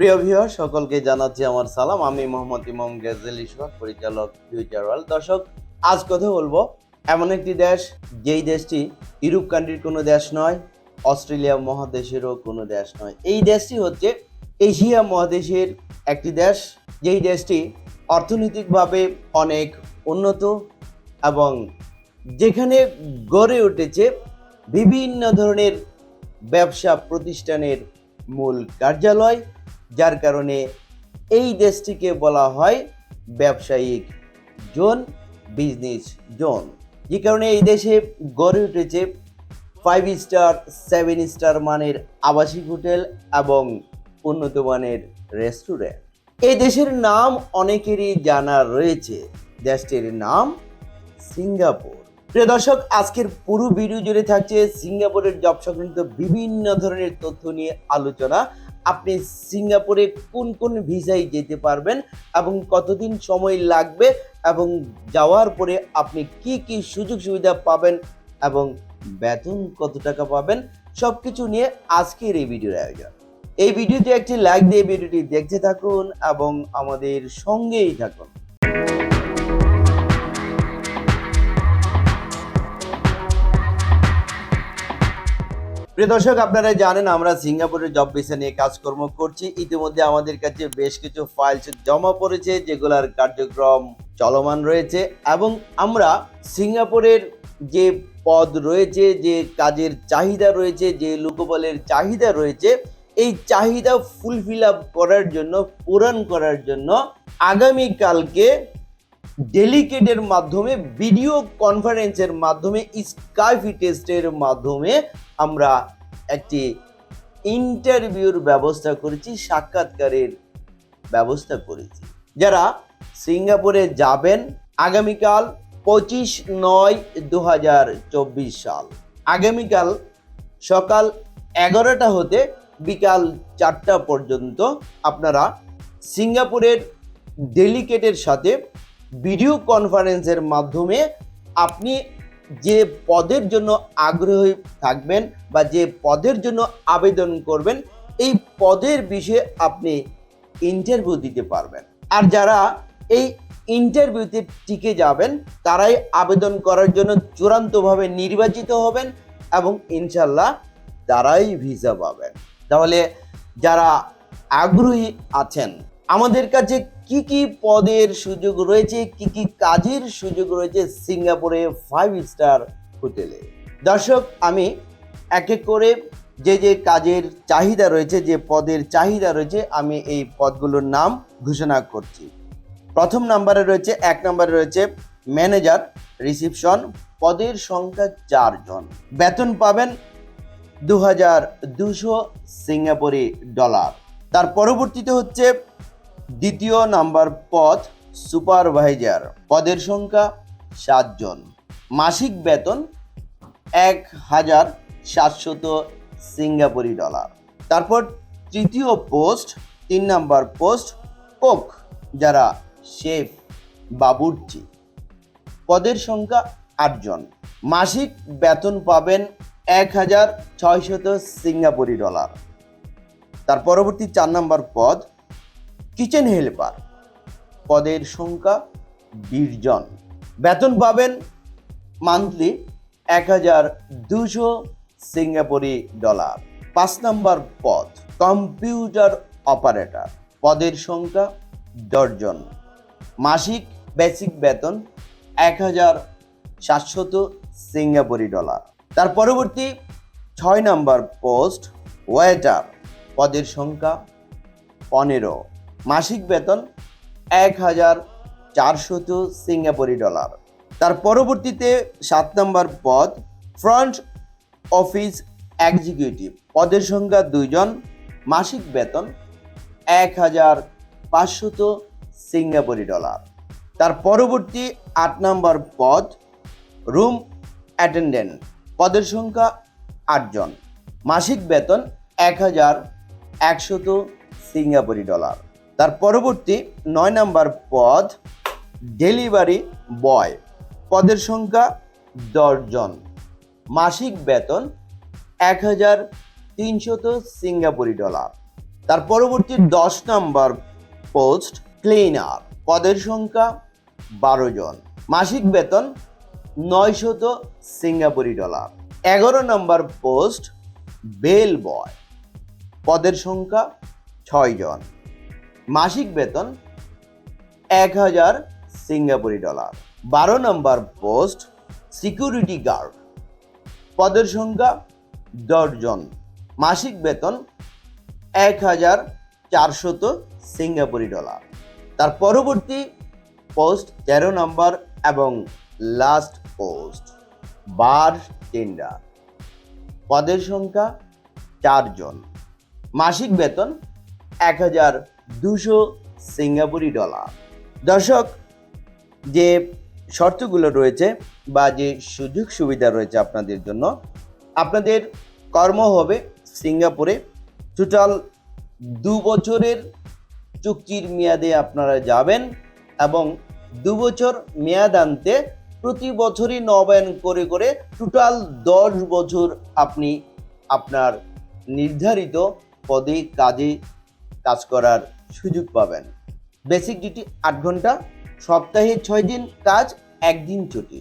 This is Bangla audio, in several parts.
প্রিয় ভিউয়ার সকলকে জানাচ্ছি আমার সালাম। আমি মোহাম্মদ ইমাম গেজেল ইশফাক, পরিচালক ফিউচার ওয়ার্ল্ড দর্শক, আজ কথা বলব এমন একটি দেশ, যেই দেশটি ইউরোপ কান্ট্রির কোনো দেশ নয়, অস্ট্রেলিয়া মহাদেশেরও কোনো দেশ নয়। এই দেশটি হচ্ছে এশিয়া মহাদেশের একটি দেশ, যেই দেশটি অর্থনৈতিকভাবে অনেক উন্নত এবং যেখানে গড়ে উঠেছে বিভিন্ন ধরনের ব্যবসা প্রতিষ্ঠানের মূল কার্যালয়। যার কারণে এই দেশটিকে বলা হয় ব্যবসায়িক জোন বিজনেস জোন। যে কারণে এই দেশে গড়ে উঠেছে ফাইভ স্টার সেভেন স্টার মানের আবাসিক হোটেল এবং উন্নত মানের রেস্টুরেন্ট এই দেশের নাম অনেকেরই জানা রয়েছে। দেশটির নাম সিঙ্গাপুর। প্রিয় দর্শক, আজকের পুরো ভিডিও জুড়ে থাকছে সিঙ্গাপুরের জব সংক্রান্ত বিভিন্ন ধরনের তথ্য নিয়ে আলোচনা। আপনি সিঙ্গাপুরে কোন কোন ভিসায় যেতে পারবেন এবং কতদিন সময় লাগবে এবং যাওয়ার পরে আপনি কি কি সুযোগ সুবিধা পাবেন এবং বেতন কত টাকা পাবেন সব কিছু নিয়ে আজকের এই ভিডিওর আয়োজন। এই ভিডিওতে একটি লাইক দিয়ে ভিডিওটি দেখতে থাকুন এবং আমাদের সঙ্গেই থাকুন। প্রিয় দর্শক আপনারা জানেন আমরা সিঙ্গাপুরের জব ভিসা নিয়ে কাজকর্ম করছি। ইতিমধ্যে আমাদের কাছে বেশ কিছু ফাইলস জমা পড়েছে, যেগুলোর কার্যক্রম চলমান রয়েছে এবং আমরা সিঙ্গাপুরের যে পদ রয়েছে, যে কাজের চাহিদা রয়েছে, যে লোকবলের চাহিদা রয়েছে, এই চাহিদা ফুলফিল আপ করার জন্য, পূরণ করার জন্য আগামীকালকে ডেলিকেটের মাধ্যমে ভিডিও কনফারেন্সের মাধ্যমে স্কাইফি টেস্টের মাধ্যমে আমরা একটি ইন্টারভিউর ব্যবস্থা করেছি, সাক্ষাৎকারের ব্যবস্থা করেছি। যারা সিঙ্গাপুরে যাবেন, আগামীকাল পঁচিশ নয় দু সাল। আগামীকাল সকাল এগারোটা হতে বিকাল চারটা পর্যন্ত আপনারা সিঙ্গাপুরের ডেলিকেটের সাথে ভিডিও কনফারেন্সের মাধ্যমে আপনি যে পদের জন্য আগ্রহী থাকবেন বা যে পদের জন্য আবেদন করবেন, এই পদের বিষয়ে আপনি ইন্টারভিউ দিতে পারবেন। আর যারা এই ইন্টারভিউতে টিকে যাবেন, তারাই আবেদন করার জন্য চূড়ান্তভাবে নির্বাচিত হবেন এবং ইনশাল্লাহ তারাই ভিসা পাবেন। তাহলে যারা আগ্রহী আছেন আমাদের কাছে কি কি পদের সুযোগ রয়েছে, কি কি কাজের সুযোগ রয়েছে সিঙ্গাপুরে ফাইভ স্টার হোটেলে? দর্শক, আমি এক এক করে যে যে কাজের চাহিদা রয়েছে, যে পদের চাহিদা রয়েছে, আমি এই পদগুলোর নাম ঘোষণা করছি। প্রথম নাম্বারে রয়েছে, এক নম্বরে রয়েছে ম্যানেজার রিসিপশন পদের সংখ্যা চারজন। বেতন পাবেন দু হাজার দুশো সিঙ্গাপুরি ডলার। তার পরবর্তীতে হচ্ছে দ্বিতীয় নাম্বার পদ সুপারভাইজার। পদের সংখ্যা সাতজন। মাসিক বেতন এক হাজার সাতশত সিঙ্গাপুরি ডলার। তারপর তৃতীয় পোস্ট, তিন নাম্বার পোস্ট, কোক, যারা শেফ বাবুর্চি। পদের সংখ্যা আটজন। মাসিক বেতন পাবেন এক হাজার ছয়শত সিঙ্গাপুরি ডলার। তার পরবর্তী চার নাম্বার পদ কিচেন হেল্পার। পদের সংখ্যা বিশ জন। বেতন পাবেন মান্থলি এক হাজার দুশো সিঙ্গাপুরি ডলার। পাঁচ নম্বর পদ, কম্পিউটার অপারেটর। পদের সংখ্যা দশজন মাসিক বেসিক বেতন এক হাজার সাতশত সিঙ্গাপুরি ডলার। তার পরবর্তী ছয় নম্বর পোস্ট, ওয়েটার। পদের সংখ্যা পনেরো। মাসিক বেতন এক হাজার চারশত সিঙ্গাপুরি ডলার। তার পরবর্তীতে সাত নম্বর পদ ফ্রন্ট অফিস এক্সিকিউটিভ। পদের সংখ্যা দুইজন, মাসিক বেতন এক হাজার পাঁচশত সিঙ্গাপুরি ডলার। তার পরবর্তী আট নম্বর পদ রুম অ্যাটেন্ডেন্ট। পদের সংখ্যা আটজন, মাসিক বেতন এক হাজার একশত সিঙ্গাপুরি ডলার। তার পরবর্তী নয় নাম্বার পদ ডেলিভারি বয় পদের সংখ্যা দশজন মাসিক বেতন এক হাজার তিনশত সিঙ্গাপুরি ডলার। তার পরবর্তী দশ নম্বর পোস্ট ক্লিনার পদের সংখ্যা বারো জন। মাসিক বেতন নয়শত সিঙ্গাপুরি ডলার। এগারো নম্বর পোস্ট বেল বয় পদের সংখ্যা ছয় জন। মাসিক বেতন এক হাজার সিঙ্গাপুরি ডলার। বারো নম্বর পোস্ট, সিকিউরিটি গার্ড। পদের সংখ্যা দশজন। মাসিক বেতন এক হাজার চারশত সিঙ্গাপুরি ডলার। তার পরবর্তী পোস্ট, তেরো নম্বর এবং লাস্ট পোস্ট বার টেন্ডার। পদের সংখ্যা চারজন। মাসিক বেতন এক হাজার দুশো সিঙ্গাপুরি ডলার। দর্শক, যে শর্তগুলো রয়েছে বা যে সুযোগ সুবিধা রয়েছে আপনাদের জন্য, আপনাদের কর্ম হবে সিঙ্গাপুরে। টোটাল দু বছরের চুক্তির মেয়াদে আপনারা যাবেন এবং দু বছর মেয়াদ আনতে প্রতি বছরই নবায়ন করে করে টোটাল দশ বছর আপনি আপনার নির্ধারিত পদে কাজে কাজ করার সুযোগ পাবেন। বেসিক ডিউটি আট ঘণ্টা, সপ্তাহে ছয় দিন কাজ, একদিন ছুটি।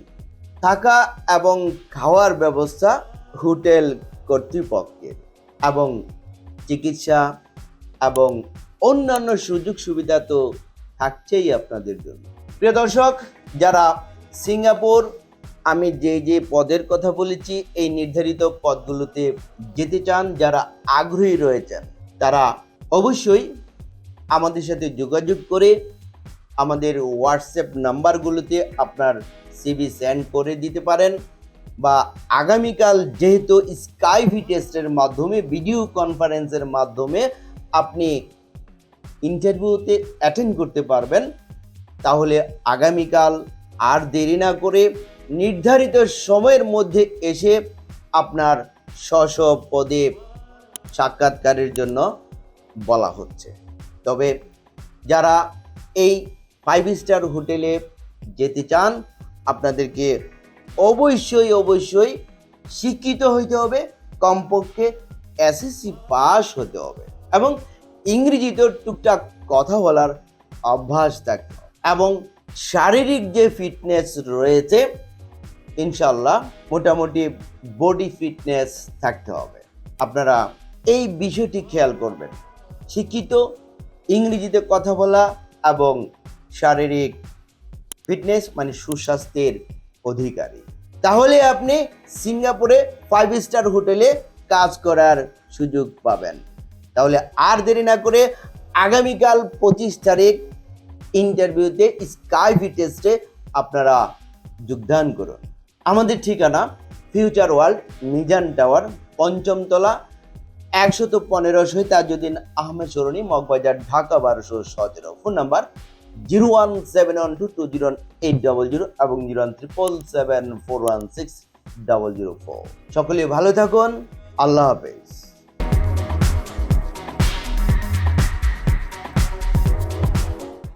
থাকা এবং খাওয়ার ব্যবস্থা হোটেল কর্তৃপক্ষের এবং চিকিৎসা এবং অন্যান্য সুযোগ সুবিধা তো থাকছেই আপনাদের জন্য। প্রিয় দর্শক, যারা সিঙ্গাপুর, আমি যে যে পদের কথা বলেছি, এই নির্ধারিত পদগুলোতে যেতে চান, যারা আগ্রহী রয়েছেন, তারা অবশ্যই আমাদের সাথে যোগাযোগ করে আমাদের হোয়াটসঅ্যাপ নাম্বারগুলোতে আপনার সিভি সেন্ড করে দিতে পারেন বা আগামীকাল যেহেতু স্কাইভি টেস্টের মাধ্যমে ভিডিও কনফারেন্সের মাধ্যমে আপনি ইন্টারভিউতে অ্যাটেন্ড করতে পারবেন, তাহলে আগামীকাল আর দেরি না করে নির্ধারিত সময়ের মধ্যে এসে আপনার স্ব স্ব পদে সাক্ষাৎকারের জন্য বলা হচ্ছে। তবে যারা এই ফাইভ স্টার হোটেলে যেতে চান, আপনাদেরকে অবশ্যই অবশ্যই শিক্ষিত হইতে হবে, কমপক্ষে এসএসসি পাস হতে হবে এবং ইংরেজিতে টুকটাক কথা বলার অভ্যাস থাকতে এবং শারীরিক যে ফিটনেস রয়েছে ইনশাল্লাহ মোটামুটি বডি ফিটনেস থাকতে হবে। আপনারা এই বিষয়টি খেয়াল করবেন। শিক্ষিত ইংরেজিতে কথা বলা এবং শারীরিক ফিটনেস মানে সুস্বাস্থ্যের অধিকারী। তাহলে আপনি সিঙ্গাপুরে ফাইভ স্টার হোটেলে কাজ করার সুযোগ পাবেন। তাহলে আর দেরি না করে আগামীকাল পঁচিশ তারিখ ইন্টারভিউতে স্কাইভি টেস্টে আপনারা যোগদান করুন। আমাদের ঠিকানা ফিউচার ওয়ার্ল্ড মিজান টাওয়ার পঞ্চমতলা একশত পনেরো তাজুদ্দিন আহমেদ সরণি, মগবাজার, ঢাকা বারোশো সতেরো। Phone number zero one seven one two two zero eight double zero এবং zero one triple seven four one six double zero four. সকলে ভালো থাকুন। আল্লাহ হাফেজ।